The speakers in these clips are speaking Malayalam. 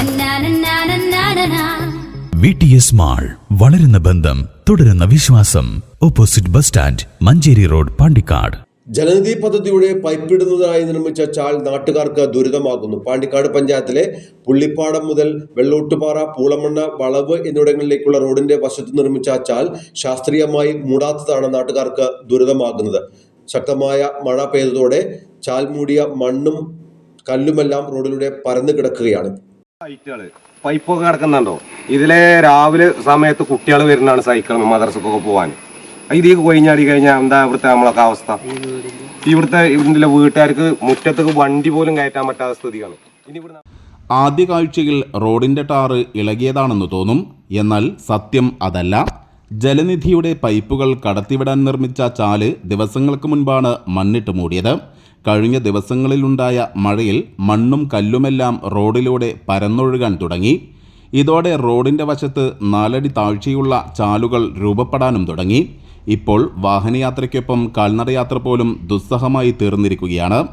Na-na-na-na-na-na-na. V T S mall വളരുന്ന ബന്ധം തുടരുന്ന വിശ്വാസം. Opposite bus stand Manjeri road Pandikkad. Jalanidhi പദ്ധതിയുടെ പൈപ്പിടുന്നതായി നിർമ്മിച്ച ചാൽ നാട്ടുകാർക്ക് ദുരിതമാകുന്നു. പാണ്ടിക്കാട് പഞ്ചായത്തിലെ പുള്ളിപ്പാടം മുതൽ വെള്ളോട്ടുപാറ പൂളമണ്ണ വളവ് എന്നിവിടങ്ങളിലേക്കുള്ള റോഡിന്റെ വശത്ത് നിർമ്മിച്ച ചാൽ ശാസ്ത്രീയമായി മൂടാത്തതാണ് നാട്ടുകാർക്ക് ദുരിതമാകുന്നത്. ശക്തമായ മഴ പെയ്തതോടെ ചാൽ മൂടിയ മണ്ണും കല്ലുമെല്ലാം റോഡിലൂടെ പരന്നു കിടക്കുകയാണ്. ലൈറ്റുകൾ പൈപ്പൊക്കെ കിടക്കുന്നുണ്ടോ? ഇതിലെ രാവിലെ സമയത്ത് കുട്ടികൾ വരുന്നതാണ് സൈക്കിൾ മദർസൊക്കെ പോവാൻ ഇതിലേക്ക് കൊഴിഞ്ഞാടി കഴിഞ്ഞാൽ എന്താ ഇവിടുത്തെ നമ്മളൊക്കെ അവസ്ഥ? ഇവിടുത്തെ ഇവിടെ വീട്ടുകാർക്ക് മുറ്റത്തേക്ക് വണ്ടി പോലും കയറ്റാൻ പറ്റാത്ത സ്ഥിതിയാണ്. ഇനി ആദ്യ കാഴ്ചയിൽ റോഡിന്റെ ടാറ് ഇളകിയതാണെന്ന് തോന്നും. എന്നാൽ സത്യം അതല്ല. ജലനിധിയുടെ പൈപ്പുകൾ കടത്തിവിടാൻ നിർമ്മിച്ച ചാൽ ദിവസങ്ങൾക്ക് മുൻപാണ് മണ്ണിട്ട് മൂടിയത്. കഴിഞ്ഞ ദിവസങ്ങളിലുണ്ടായ മഴയിൽ മണ്ണും കല്ലുമെല്ലാം റോഡിലൂടെ പരന്നൊഴുകാൻ തുടങ്ങി. ഇതോടെ റോഡിന്റെ വശത്ത് നാലടി താഴ്ചയുള്ള ചാലുകൾ രൂപപ്പെടാനും തുടങ്ങി. ഇപ്പോൾ വാഹനയാത്രയ്ക്കൊപ്പം കാൽനടയാത്ര പോലും ദുസ്സഹമായി തീർന്നിരിക്കുകയാണ്.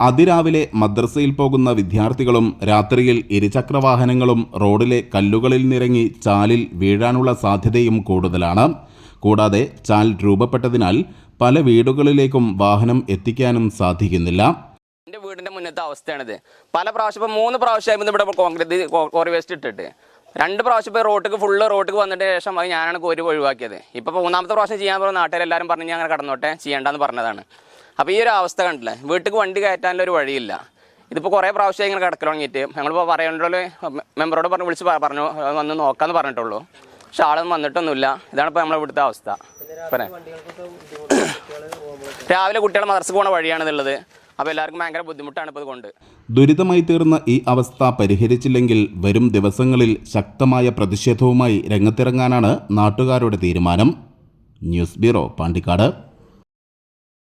അതിരാവിലെ മദ്രസയിൽ പോകുന്ന വിദ്യാർത്ഥികളും രാത്രിയിൽ ഇരുചക്രവാഹനങ്ങളും റോഡിലെ കല്ലുകളിൽ നിറങ്ങി ചാലിൽ വീഴാനുള്ള സാധ്യതയും കൂടുതലാണ്. കൂടാതെ ചാൽ രൂപപ്പെട്ടതിനാൽ പല വീടുകളിലേക്കും വാഹനം എത്തിക്കാനും സാധിക്കുന്നില്ല. എന്റെ വീടിന്റെ മുന്നത്തെ അവസ്ഥയാണിത്. പല പ്രാവശ്യം ഇപ്പൊ മൂന്ന് പ്രാവശ്യം ഇവിടെ കോൺക്രീറ്റ് കോറി വേസ്റ്റ് ഇട്ടിട്ട്. രണ്ട് പ്രാവശ്യം ഇപ്പോൾ റോട്ടിക്ക് ഫുള്ള് റോട്ടിക്ക് വന്നിട്ട് ശേഷം അത് ഞാനാണ് കോരി ഒഴിവാക്കിയത്. ഇപ്പൊ മൂന്നാമത്തെ പ്രാവശ്യം ചെയ്യാൻ പറഞ്ഞ നാട്ടുകാരെല്ലാവരും പറഞ്ഞ് ഞാൻ അങ്ങനെ കടന്നോട്ടെ ചെയ്യേണ്ടെന്ന് പറഞ്ഞതാണ്. അപ്പോൾ ഈ ഒരു അവസ്ഥ കണ്ടില്ല? വീട്ടിക്ക് വണ്ടി കയറ്റാനുള്ള ഒരു വഴിയില്ല. ഇതിപ്പോൾ കുറേ പ്രാവശ്യം ഇങ്ങനെ കിടക്കൽ തുടങ്ങിയിട്ട് ഞങ്ങളിപ്പോൾ പറയേണ്ടല്ലോ മെമ്പറോട് പറഞ്ഞ് വിളിച്ച് പറഞ്ഞു വന്ന് നോക്കാമെന്ന് പറഞ്ഞിട്ടുള്ളൂ. പക്ഷെ ആളൊന്നും വന്നിട്ടൊന്നുമില്ല. ഇതാണ് ഇപ്പോൾ നമ്മളെ ഇവിടുത്തെ അവസ്ഥ. പറയാം രാവിലെ കുട്ടികൾ മദർസ് പോണ വഴിയാണെന്നുള്ളത്. അപ്പോൾ എല്ലാവർക്കും ഭയങ്കര ബുദ്ധിമുട്ടാണ് ഇപ്പോൾ ഇതുകൊണ്ട് ദുരിതമായി തീർന്ന ഈ അവസ്ഥ പരിഹരിച്ചില്ലെങ്കിൽ വരും ദിവസങ്ങളിൽ ശക്തമായ പ്രതിഷേധവുമായി രംഗത്തിറങ്ങാനാണ് നാട്ടുകാരുടെ തീരുമാനം. News bureau Pandikkad.